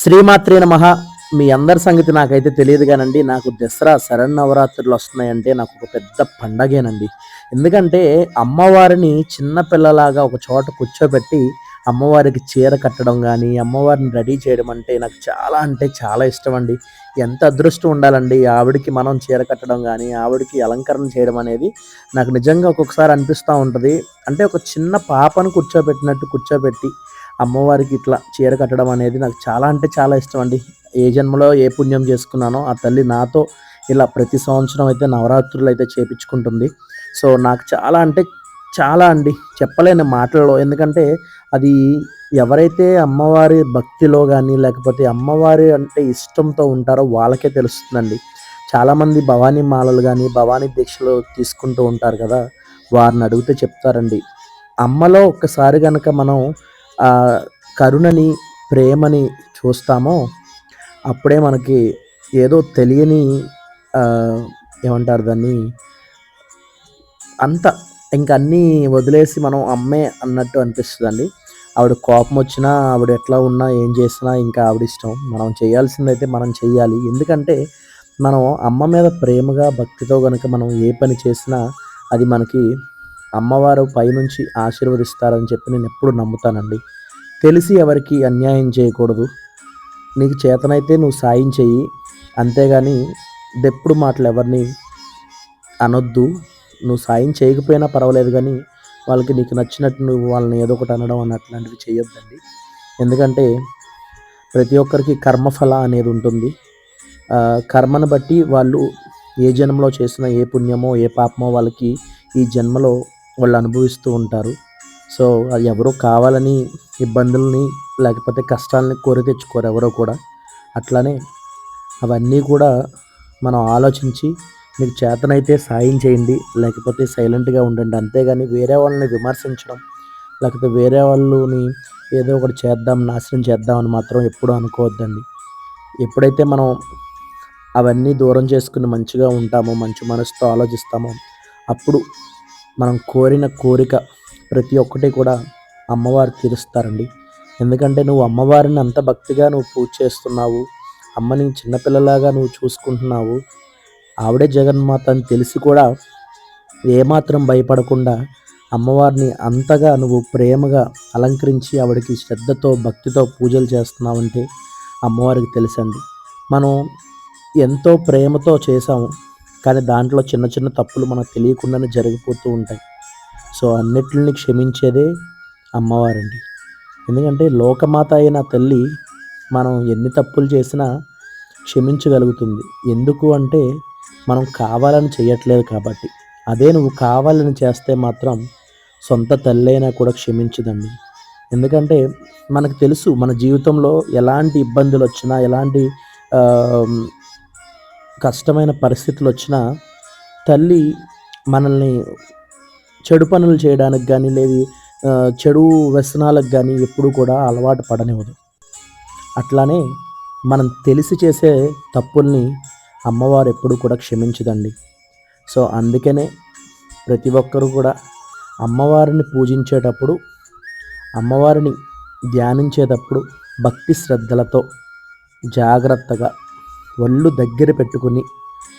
శ్రీమాత్రే నమః. మీ అందరి సంగతి నాకైతే తెలియదు కానండి. నాకు దసరా శరణవరాత్రులు వస్తున్నాయంటే నాకు ఒక పెద్ద పండగేనండి. ఎందుకంటే అమ్మవారిని చిన్న పిల్లలాగా ఒక చోట కూర్చోబెట్టి అమ్మవారికి చీర కట్టడం కానీ అమ్మవారిని రెడీ చేయడం అంటే నాకు చాలా అంటే చాలా ఇష్టం అండి ఎంత అదృష్టం ఉండాలండి. ఆవిడకి మనం చీర కట్టడం కానీ ఆవిడకి అలంకరణ చేయడం అనేది నాకు నిజంగా ఒక్కొక్కసారి అనిపిస్తూ ఉంటుంది. అంటే ఒక చిన్న పాపను కూర్చోబెట్టినట్టు కూర్చోబెట్టి అమ్మవారికి ఇట్లా చీర కట్టడం అనేది నాకు చాలా అంటే చాలా ఇష్టం అండి. ఏ జన్మలో ఏ పుణ్యం చేసుకున్నానో ఆ తల్లి నాతో ఇలా ప్రతి సంవత్సరం అయితే నవరాత్రులు అయితే చేపించుకుంటుంది. సో నాకు చాలా అంటే చాలా అండి. చెప్పలేని మాటలలో ఎందుకంటే అది ఎవరైతే అమ్మవారి భక్తిలో కానీ లేకపోతే అమ్మవారి అంటే ఇష్టంతో ఉంటారో వాళ్ళకే తెలుస్తుందండి. చాలామంది భవానీ మాలలు కానీ భవానీ దీక్షలు తీసుకుంటూ ఉంటారు కదా వారిని అడిగితే చెప్తారండి. అమ్మలో ఒక్కసారి కనుక మనం కరుణని ప్రేమని చూస్తామో అప్పుడే మనకి ఏదో తెలియని ఏమంటారు దాన్ని? అంత ఇంక అన్నీ వదిలేసి మనం అమ్మే అన్నట్టు అనిపిస్తుందండి. ఆవిడ కోపం వచ్చినా ఆవిడ ఎట్లా ఉన్నా ఏం చేసినా ఇంకా ఆవిడ ఇష్టం. మనం చేయాల్సిందైతే మనం చెయ్యాలి. ఎందుకంటే మనం అమ్మ మీద ప్రేమగా భక్తితో కనుక మనం ఏ పని చేసినా అది మనకి అమ్మవారు పైనుంచి ఆశీర్వదిస్తారని చెప్పి నేను ఎప్పుడు నమ్ముతానండి. తెలిసి ఎవరికి అన్యాయం చేయకూడదు. నీకు చేతనైతే నువ్వు సాయం చెయ్యి. అంతేగాని దెప్పుడు మాటలు ఎవరిని అనొద్దు. నువ్వు సాయం చేయకపోయినా పర్వాలేదు కానీ వాళ్ళకి నీకు నచ్చినట్టు నువ్వు వాళ్ళని ఏదో ఒకటి అనడం అన్న అట్లాంటివి చేయొద్దండి ఎందుకంటే ప్రతి ఒక్కరికి కర్మఫల అనేది ఉంటుంది. కర్మను బట్టి వాళ్ళు ఏ జన్మలో చేసిన ఏ పుణ్యమో ఏ పాపమో వాళ్ళకి ఈ జన్మలో వాళ్ళు అనుభవిస్తూ ఉంటారు. సో అది ఎవరో కావాలని ఇబ్బందుల్ని లేకపోతే కష్టాలని కోరి తెచ్చుకోరు ఎవరో కూడా. అట్లానే అవన్నీ కూడా మనం ఆలోచించి మీకు చేతనైతే సాయం చేయండి లేకపోతే సైలెంట్గా ఉండండి. అంతేగాని వేరే వాళ్ళని విమర్శించడం లేకపోతే వేరే వాళ్ళని ఏదో ఒకటి చేద్దాం నాశనం చేద్దాం అని మాత్రం ఎప్పుడూ అనుకోవద్దండి. ఎప్పుడైతే మనం అవన్నీ దూరం చేసుకుని మంచిగా ఉంటామో మంచి మనసుతో ఆలోచిస్తామో అప్పుడు మనం కోరిన కోరిక ప్రతి ఒక్కటి కూడా అమ్మవారు తీరుస్తారండి. ఎందుకంటే నువ్వు అమ్మవారిని అంత భక్తిగా నువ్వు పూజ చేస్తున్నావు అమ్మని చిన్నపిల్లలాగా నువ్వు చూసుకుంటున్నావు ఆవిడే జగన్మాత అని తెలిసి కూడా ఏమాత్రం భయపడకుండా అమ్మవారిని అంతగా నువ్వు ప్రేమగా అలంకరించి ఆవిడకి శ్రద్ధతో భక్తితో పూజలు చేస్తున్నావంటే అమ్మవారికి తెలుసండి. మనం ఎంతో ప్రేమతో చేసాము కానీ దాంట్లో చిన్న చిన్న తప్పులు మనకు తెలియకుండానే జరిగిపోతూ ఉంటాయి. సో అన్నిటిని క్షమించేదే అమ్మవారండి. ఎందుకంటే లోకమాత అయిన తల్లి మనం ఎన్ని తప్పులు చేసినా క్షమించగలుగుతుంది. ఎందుకు అంటే మనం కావాలని చేయట్లేదు కాబట్టి. అదే నువ్వు కావాలని చేస్తే మాత్రం సొంత తల్లైనా కూడా క్షమించదండి. ఎందుకంటే మనకు తెలుసు మన జీవితంలో ఎలాంటి ఇబ్బందులు వచ్చినా ఎలాంటి కష్టమైన పరిస్థితులు వచ్చినా తల్లి మనల్ని చెడు పనులు చేయడానికి కానీ లేదు చెడు వ్యసనాలకు కానీ ఎప్పుడు కూడా అలవాటు పడనివ్వదు. అట్లానే మనం తెలిసి చేసే తప్పుల్ని అమ్మవారు ఎప్పుడు కూడా క్షమించదండి. సో అందుకనే ప్రతి ఒక్కరూ కూడా అమ్మవారిని పూజించేటప్పుడు అమ్మవారిని ధ్యానించేటప్పుడు భక్తి శ్రద్ధలతో జాగ్రత్తగా ఒళ్ళు దగ్గర పెట్టుకుని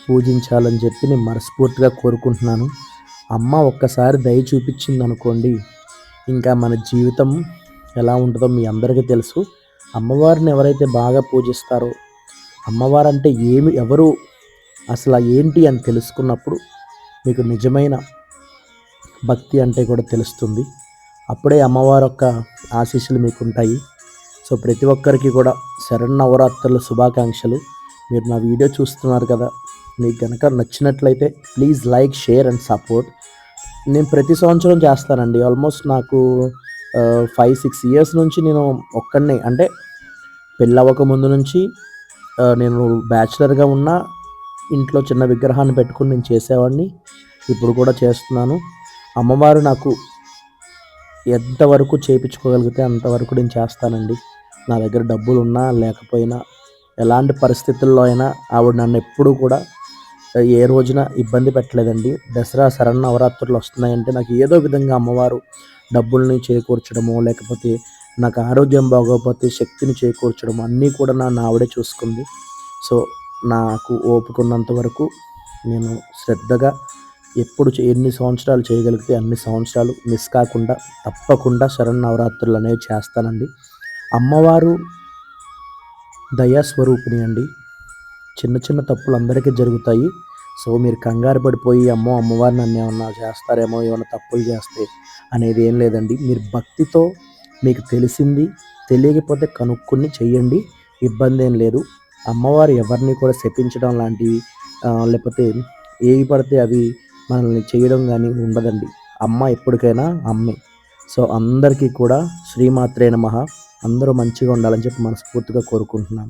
పూజించాలని చెప్పి నేను మనస్ఫూర్తిగా కోరుకుంటున్నాను. అమ్మ ఒక్కసారి దయ చూపించింది అనుకోండి ఇంకా మన జీవితం ఎలా ఉంటుందో మీ అందరికీ తెలుసు. అమ్మవారిని ఎవరైతే బాగా పూజిస్తారో అమ్మవారు అంటే ఏమి ఎవరు అసలు ఏంటి అని తెలుసుకున్నప్పుడు మీకు నిజమైన భక్తి అంటే కూడా తెలుస్తుంది. అప్పుడే అమ్మవారి యొక్క ఆశీస్సులు మీకు ఉంటాయి సో ప్రతి ఒక్కరికి కూడా శరన్నవరాత్రుల శుభాకాంక్షలు. మీరు నా వీడియో చూస్తున్నారు కదా మీకు కనుక నచ్చినట్లయితే please like share and support. నేను ప్రతి సంవత్సరం చేస్తానండి. ఆల్మోస్ట్ నాకు ఫైవ్ సిక్స్ ఇయర్స్ నుంచి నేను ఒక్కడినే అంటే పెళ్ళవక ముందు నుంచి నేను బ్యాచిలర్గా ఉన్న ఇంట్లో చిన్న విగ్రహాన్ని పెట్టుకుని నేను చేసేవాడిని. ఇప్పుడు కూడా చేస్తున్నాను. అమ్మవారు నాకు ఎంతవరకు చేయించుకోగలిగితే అంతవరకు నేను చేస్తానండి. నా దగ్గర డబ్బులు ఉన్నా లేకపోయినా ఎలాంటి పరిస్థితుల్లో అయినా ఆవిడ నన్ను ఎప్పుడూ కూడా ఏ రోజున ఇబ్బంది పెట్టలేదండి. దసరా శరణ్ నవరాత్రులు వస్తున్నాయంటే నాకు ఏదో విధంగా అమ్మవారు డబ్బుల్ని చేకూర్చడమో లేకపోతే నాకు ఆరోగ్యం బాగోకపోతే శక్తిని చేకూర్చడం అన్నీ కూడా నా నావిడే చూసుకుంది. సో నాకు ఓపుకున్నంత వరకు నేను శ్రద్ధగా ఎప్పుడు చే- ఎన్ని సంవత్సరాలు చేయగలిగితే అన్ని సంవత్సరాలు మిస్ కాకుండా తప్పకుండా శరన్నవరాత్రులు అనేవి చేస్తానండి. అమ్మవారు దయాస్వరూపిణి అండి. చిన్న చిన్న తప్పులు అందరికీ జరుగుతాయి. సో మీరు కంగారు పడిపోయి అమ్మో అమ్మవారు నన్ను ఏమన్నా చేస్తారేమో ఏమైనా తప్పులు చేస్తే అనేది ఏం లేదండి. మీరు భక్తితో మీకు తెలిసింది తెలియకపోతే కనుక్కుని చెయ్యండి. ఇబ్బంది ఏం లేదు. అమ్మవారు ఎవరిని కూడా శపించడం లాంటివి లేకపోతే ఏవి పడితే అవి మనల్ని చేయడం కానీ ఉండదండి. అమ్మ ఎప్పటికైనా అమ్మే. సో అందరికీ కూడా శ్రీమాత్రే నమ. అందరూ మంచిగా ఉండాలని చెప్పి మనస్ఫూర్తిగా కోరుకుంటున్నాను.